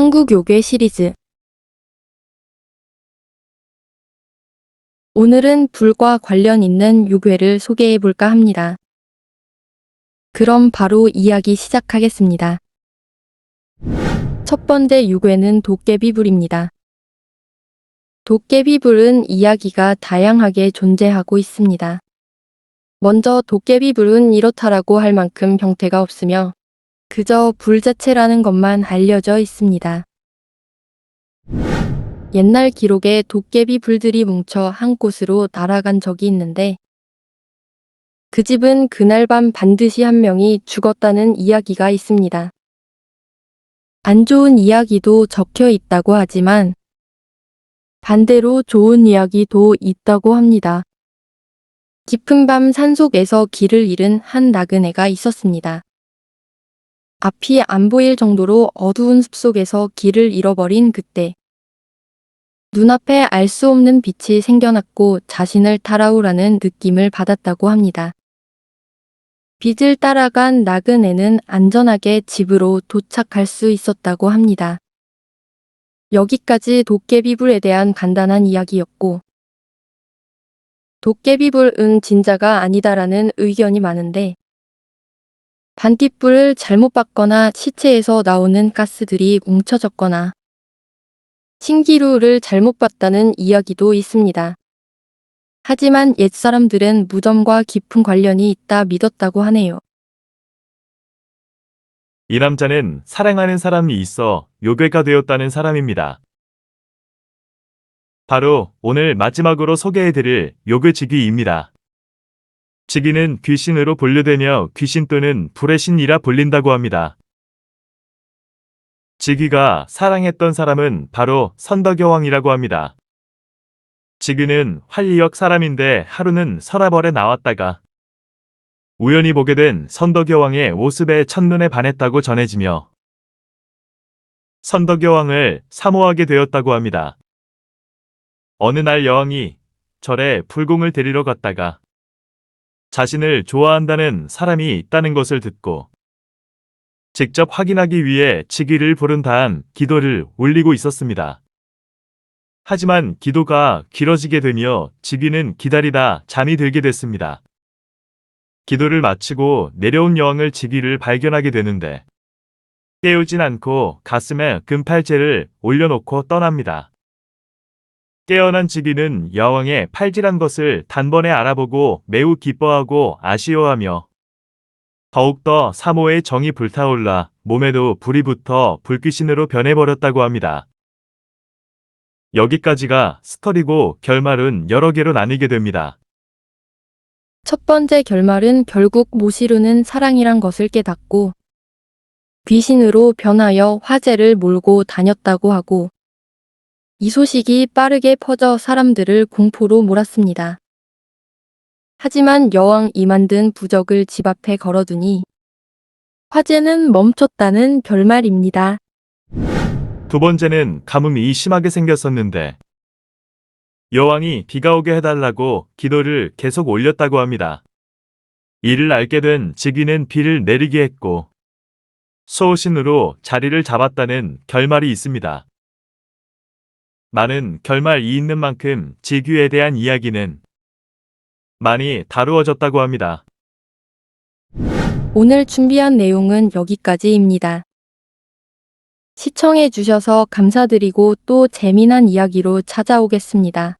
한국 요괴 시리즈 오늘은 불과 관련 있는 요괴를 소개해 볼까 합니다. 그럼 바로 이야기 시작하겠습니다. 첫 번째 요괴는 도깨비불입니다. 도깨비불은 이야기가 다양하게 존재하고 있습니다. 먼저 도깨비불은 이렇다라고 할 만큼 형태가 없으며 그저 불 자체라는 것만 알려져 있습니다. 옛날 기록에 도깨비 불들이 뭉쳐 한 곳으로 날아간 적이 있는데 그 집은 그날 밤 반드시 한 명이 죽었다는 이야기가 있습니다. 안 좋은 이야기도 적혀 있다고 하지만 반대로 좋은 이야기도 있다고 합니다. 깊은 밤 산속에서 길을 잃은 한 나그네가 있었습니다. 앞이 안 보일 정도로 어두운 숲속에서 길을 잃어버린 그때 눈앞에 알 수 없는 빛이 생겨났고 자신을 따라오라는 느낌을 받았다고 합니다. 빛을 따라간 나그네는 안전하게 집으로 도착할 수 있었다고 합니다. 여기까지 도깨비불에 대한 간단한 이야기였고 도깨비불은 진짜가 아니다라는 의견이 많은데 반딧불을 잘못 봤거나 시체에서 나오는 가스들이 뭉쳐졌거나 신기루를 잘못 봤다는 이야기도 있습니다. 하지만 옛사람들은 무덤과 깊은 관련이 있다 믿었다고 하네요. 이 남자는 사랑하는 사람이 있어 요괴가 되었다는 사람입니다. 바로 오늘 마지막으로 소개해드릴 요괴지귀입니다. 지귀는 귀신으로 분류되며 귀신 또는 불의 신이라 불린다고 합니다. 지귀가 사랑했던 사람은 바로 선덕여왕이라고 합니다. 지귀는 활리역 사람인데 하루는 서라벌에 나왔다가 우연히 보게 된 선덕여왕의 모습에 첫눈에 반했다고 전해지며 선덕여왕을 사모하게 되었다고 합니다. 어느 날 여왕이 절에 불공을 데리러 갔다가 자신을 좋아한다는 사람이 있다는 것을 듣고 직접 확인하기 위해 지기를 부른 다음 기도를 올리고 있었습니다. 하지만 기도가 길어지게 되며 지기는 기다리다 잠이 들게 됐습니다. 기도를 마치고 내려온 여왕을 지기를 발견하게 되는데 깨우진 않고 가슴에 금팔찌를 올려놓고 떠납니다. 깨어난 지기는 여왕의 팔질한 것을 단번에 알아보고 매우 기뻐하고 아쉬워하며 더욱더 사모의 정이 불타올라 몸에도 불이 붙어 불귀신으로 변해버렸다고 합니다. 여기까지가 스토리고 결말은 여러 개로 나뉘게 됩니다. 첫 번째 결말은 결국 모시루는 사랑이란 것을 깨닫고 귀신으로 변하여 화제를 몰고 다녔다고 하고 이 소식이 빠르게 퍼져 사람들을 공포로 몰았습니다. 하지만 여왕 이 만든 부적을 집 앞에 걸어두니 화재는 멈췄다는 결말입니다. 두 번째는 가뭄이 심하게 생겼었는데 여왕이 비가 오게 해달라고 기도를 계속 올렸다고 합니다. 이를 알게 된 지귀는 비를 내리게 했고 소신으로 자리를 잡았다는 결말이 있습니다. 많은 결말이 있는 만큼 지귀에 대한 이야기는 많이 다루어졌다고 합니다. 오늘 준비한 내용은 여기까지입니다. 시청해 주셔서 감사드리고 또 재미난 이야기로 찾아오겠습니다.